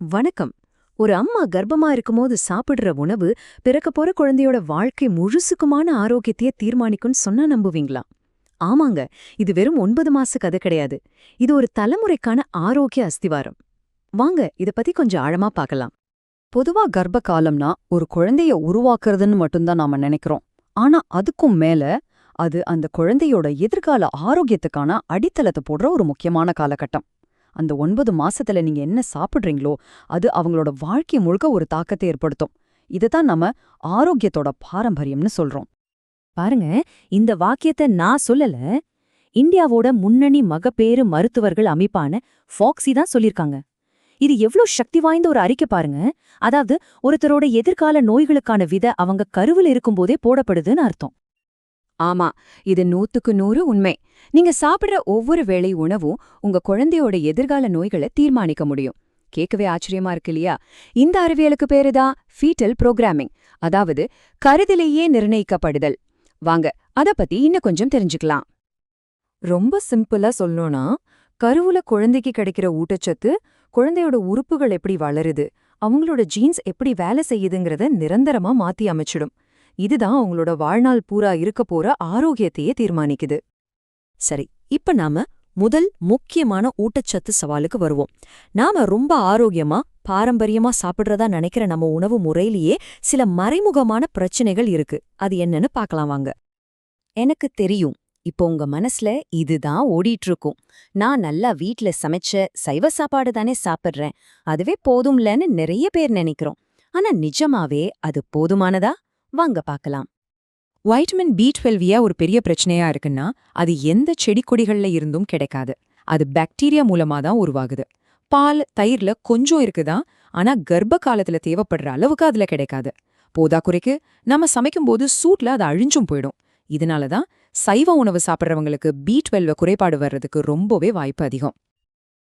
வணக்கம். ஒரு அம்மா கர்ப்பமா இருக்கும்போது சாப்பிடுற உணவு பிறக்க போற குழந்தையோட வாழ்க்கை முழுசுக்குமான ஆரோக்கியத்தையே தீர்மானிக்கும்னு சொன்னா நம்புவீங்களா? ஆமாங்க இது வெறும் ஒன்பது மாச கதை கிடையாது. இது ஒரு தலைமுறைக்கான ஆரோக்கிய அஸ்திவாரம். வாங்க இத பத்தி கொஞ்சம் ஆழமா பார்க்கலாம். பொதுவா கர்ப்ப காலம்னா ஒரு குழந்தைய உருவாக்குறதுன்னு மட்டும்தான் நாம நினைக்கிறோம். ஆனா அதுக்கும் மேல அது அந்த குழந்தையோட எதிர்கால ஆரோக்கியத்துக்கான அடித்தளத்தை போடுற ஒரு முக்கியமான காலகட்டம். அந்த ஒன்பது மாசத்துல நீங்க என்ன சாப்பிடுறீங்களோ அது அவங்களோட வாழ்க்கை முழுக்க ஒரு தாக்கத்தை ஏற்படுத்தும். இதுதான் நம்ம ஆரோக்கியத்தோட பாரம்பரியம்னு சொல்றோம். பாருங்க இந்த வாக்கியத்தை நான் சொல்லல. இந்தியாவோட முன்னணி மகப்பேறு மருத்துவர்கள் அமைப்பான ஃபாக்ஸி தான் சொல்லிருக்காங்க இது எவ்ளோ சக்தி வாய்ந்த ஒரு அறிக்கை பாருங்க. அதாவது ஒருத்தரோட எதிர்கால நோய்களுக்கான வித அவங்க கருவில் இருக்கும்போதே போடப்படுதுன்னு அர்த்தம். ஆமா இது நூத்துக்கு நூறு உண்மை. நீங்க சாப்பிடுற ஒவ்வொரு வேளை உணவும் உங்க குழந்தையோட எதிர்கால நோய்களை தீர்மானிக்க முடியும். கேட்கவே ஆச்சரியமா இருக்கு இல்லையா? இந்த அறிவியலுக்கு பேருதான் ஃபீட்டல் புரோகிராமிங் அதாவது கருதிலேயே நிர்ணயிக்கப்படுதல். வாங்க அத பத்தி இன்னும் கொஞ்சம் தெரிஞ்சுக்கலாம். ரொம்ப சிம்பிளா சொல்லணும்னா கருவுல குழந்தைக்கு கிடைக்கிற ஊட்டச்சத்து குழந்தையோட உறுப்புகள் எப்படி வளருது அவங்களோட ஜீன்ஸ் எப்படி வேலை செய்யுதுங்கிறத நிரந்தரமா மாத்தி அமைச்சிடும். இதுதான் உங்களோட வாழ்நாள் பூரா இருக்க போற ஆரோக்கியத்தையே தீர்மானிக்குது. சரி இப்ப நாம முதல் முக்கியமான ஊட்டச்சத்து சவாலுக்கு வருவோம். நாம ரொம்ப ஆரோக்கியமா பாரம்பரியமா சாப்பிடுறதா நினைக்கிற நம்ம உணவு முறையிலேயே சில மறைமுகமான பிரச்சனைகள் இருக்கு. அது என்னன்னு பார்க்கலாம் வாங்க. எனக்கு தெரியும். இப்போ உங்க மனசுல இதுதான் ஓடிட்டு இருக்கும் நான் நல்லா வீட்ல சமைச்ச சைவ சாப்பாடு தானே சாப்பிடுறேன். அதுவே போதும்லன்னு நிறைய பேர் நினைக்கிறோம். ஆனா நிஜமாவே அது போதுமானதா? வாங்க பார்க்கலாம். வைட்டமின் பி டுவெல்வியா ஒரு பெரிய பிரச்சனையா இருக்குன்னா அது எந்த செடி கொடிகள்ல இருந்தும் கிடைக்காது. அது பாக்டீரியா மூலமா தான் உருவாகுது. பால் தயிர்ல கொஞ்சம் இருக்குதான் ஆனா கர்ப்ப காலத்துல தேவைப்படுற அளவுக்கு அதுல கிடைக்காது. போதாக்குறைக்கு நம்ம சமைக்கும்போது சூட்ல அது அழிஞ்சும் போயிடும். இதனால தான் சைவ உணவு சாப்பிட்றவங்களுக்கு பி டுவெல்வ குறைபாடு வர்றதுக்கு ரொம்பவே வாய்ப்பு அதிகம்.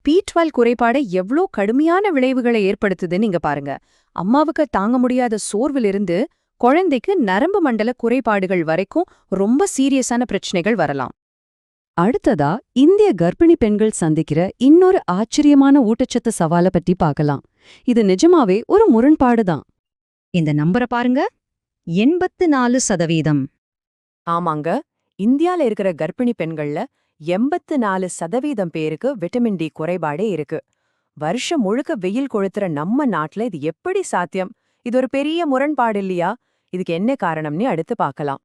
பி டுவெல் குறைபாடு எவ்ளோ கடுமையான விளைவுகளை ஏற்படுத்துதுன்னு நீங்க பாருங்க. அம்மாவுக்கு தாங்க முடியாத சோர்விலிருந்து குழந்தைக்கு நரம்பு மண்டல குறைபாடுகள் வரைக்கும் ரொம்ப சீரியஸான பிரச்சனைகள் வரலாம். அடுத்ததா இந்திய கர்ப்பிணி பெண்கள் சந்திக்கிற இன்னொரு ஆச்சரியமான ஊட்டச்சத்து சவாலை பத்தி பார்க்கலாம். இது நிஜமாவே ஒரு முரண்பாடுதான் இந்த நம்பரை பாருங்க. எண்பத்து நாலு சதவீதம். ஆமாங்க. இந்தியால இருக்கிற கர்ப்பிணி பெண்கள்ல எண்பத்து நாலு சதவீதம் பேருக்கு விட்டமின் டி குறைபாடே இருக்கு. வருஷம் முழுக்க வெயில் கொளுத்துற நம்ம நாட்டுல இது எப்படி சாத்தியம்? இது ஒரு பெரிய முரண்பாடு இல்லையா? இதுக்கு என்ன காரணம்னு அடுத்து பார்க்கலாம்.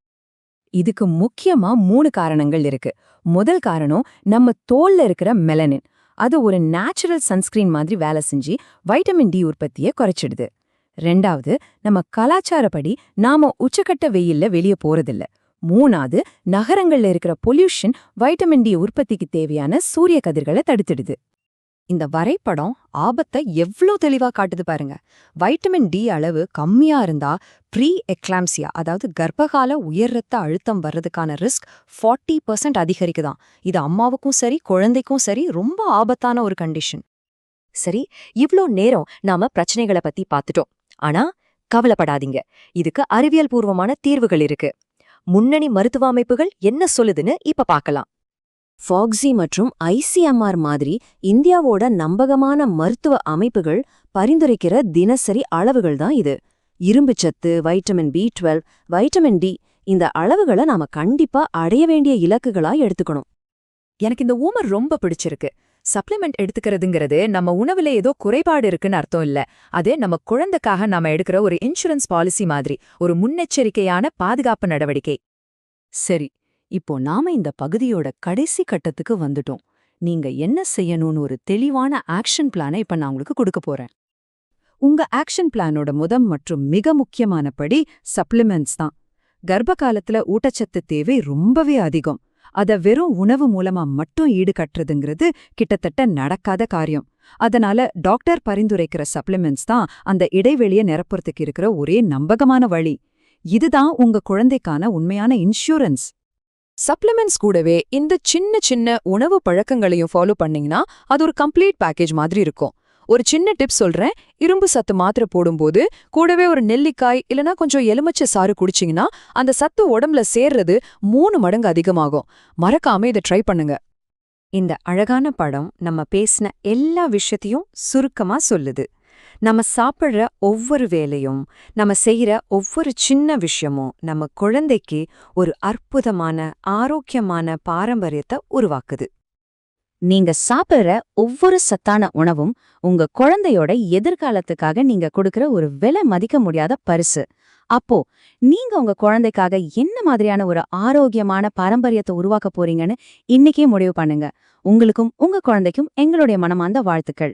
இதுக்கு முக்கியமா மூணு காரணங்கள் இருக்கு. முதல் காரணம் நம்ம தோல்ல இருக்கிற மெலனின் அது ஒரு நேச்சுரல் சன்ஸ்கிரீன் மாதிரி வேலை செஞ்சு வைட்டமின் டி உற்பத்தியை குறைச்சிடுது. ரெண்டாவது நம்ம கலாச்சாரப்படி நாம உச்சக்கட்ட வெயில்ல வெளியே போறதில்ல. மூணாவது நகரங்கள்ல இருக்கிற பொல்யூஷன் வைட்டமின் டி உற்பத்திக்கு தேவையான சூரிய கதிர்களை தடுத்துடுது. இந்த வரைபடம் ஆபத்தை எவ்ளோ தெளிவா காட்டுது பாருங்க. வைட்டமின் டி அளவு கம்மியா இருந்தா ப்ரீ எக்லாம்சியா அதாவது கர்ப்பகால உயர் ரத்த அழுத்தம் வர்றதுக்கான ரிஸ்க் ஃபார்ட்டி பர்சன்ட் அதிகரிக்குதான். இது அம்மாவுக்கும் சரி குழந்தைக்கும் சரி ரொம்ப ஆபத்தான ஒரு கண்டிஷன் சரி இவ்ளோ நேரம் நாம பிரச்சனைகளை பத்தி பார்த்துட்டோம். ஆனா கவலைப்படாதீங்க. இதுக்கு அறிவியல் பூர்வமான தீர்வுகள் இருக்கு. முன்னணி மருத்துவ அமைப்புகள் என்ன சொல்லுதுன்னு இப்ப பார்க்கலாம். ஃபாக்ஸி மற்றும் ஐசிஎம்ஆர் மாதிரி இந்தியாவோட நம்பகமான மருத்துவ அமைப்புகள் பரிந்துரைக்கிற தினசரி அளவுகள் தான் இது. இரும்புச்சத்து vitamin B twelve vitamin D இந்த அளவுகளை நாம கண்டிப்பா அடைய வேண்டிய இலக்குகளா எடுத்துக்கணும். எனக்கு இந்த ஊமர் ரொம்ப பிடிச்சிருக்கு. சப்ளிமெண்ட் எடுத்துக்கிறதுங்கிறது நம்ம உணவுல ஏதோ குறைபாடு இருக்குன்னு அர்த்தம் இல்ல. அது நம்ம குழந்தைக்காக நாம எடுக்கிற ஒரு இன்சூரன்ஸ் பாலிசி மாதிரி ஒரு முன்னெச்சரிக்கையான பாதுகாப்பு நடவடிக்கை. சரி இப்போ நாம இந்த பகுதியோட கடைசி கட்டத்துக்கு வந்துட்டோம். நீங்க என்ன செய்யணும்னு ஒரு தெளிவான ஆக்ஷன் பிளானை இப்ப நான் உங்களுக்கு கொடுக்க போறேன். உங்க ஆக்ஷன் பிளானோட முதம் மற்றும் மிக முக்கியமான படி சப்ளிமெண்ட்ஸ் தான். கர்ப்ப காலத்துல ஊட்டச்சத்து தேவை ரொம்பவே அதிகம். அத வெறும் உணவு மூலமா மட்டும் ஈடுகட்டுறதுங்கிறது கிட்டத்தட்ட நடக்காத காரியம். அதனால டாக்டர் பரிந்துரைக்கிற சப்ளிமெண்ட்ஸ் தான் அந்த இடைவெளியை நிரப்புறதுக்கு இருக்கிற ஒரே நம்பகமான வழி. இதுதான் உங்க குழந்தைக்கான உண்மையான இன்சூரன்ஸ் சப்ளிமெண்ட்ஸ் கூடவே இந்த சின்ன சின்ன உணவு பழக்கங்களையும் ஃபாலோ பண்ணீங்கன்னா அது ஒரு கம்ப்ளீட் பேக்கேஜ் மாதிரி இருக்கும். ஒரு சின்ன டிப் சொல்றேன். இரும்பு சத்து மாத்திரை போடும்போது கூடவே ஒரு நெல்லிக்காய் இல்லனா கொஞ்சம் எலுமிச்சை சாறு குடிச்சிங்கன்னா அந்த சத்து உடம்புல சேர்றது மூணு மடங்கு அதிகமாகும். மறக்காம இதை ட்ரை பண்ணுங்க. இந்த அழகான படம் நம்ம பேசின எல்லா விஷயத்தையும் சுருக்கமா சொல்லுது. நம்ம சாப்பிடுற ஒவ்வொரு வேலையும் நம்ம செய்யற ஒவ்வொரு சின்ன விஷயமும் நம்ம குழந்தைக்கு ஒரு அற்புதமான ஆரோக்கியமான பாரம்பரியத்தை உருவாக்குது. நீங்க சாப்பிடுற ஒவ்வொரு சத்தான உணவும் உங்க குழந்தையோட எதிர்காலத்துக்காக நீங்க கொடுக்கற ஒரு விலை மதிக்க முடியாத பரிசு. அப்போ நீங்க உங்க குழந்தைக்காக என்ன மாதிரியான ஒரு ஆரோக்கியமான பாரம்பரியத்தை உருவாக்க போறீங்கன்னு இன்னைக்கே முடிவு பண்ணுங்க. உங்களுக்கும் உங்க குழந்தைக்கும் எங்களுடைய மனமார்ந்த வாழ்த்துக்கள்.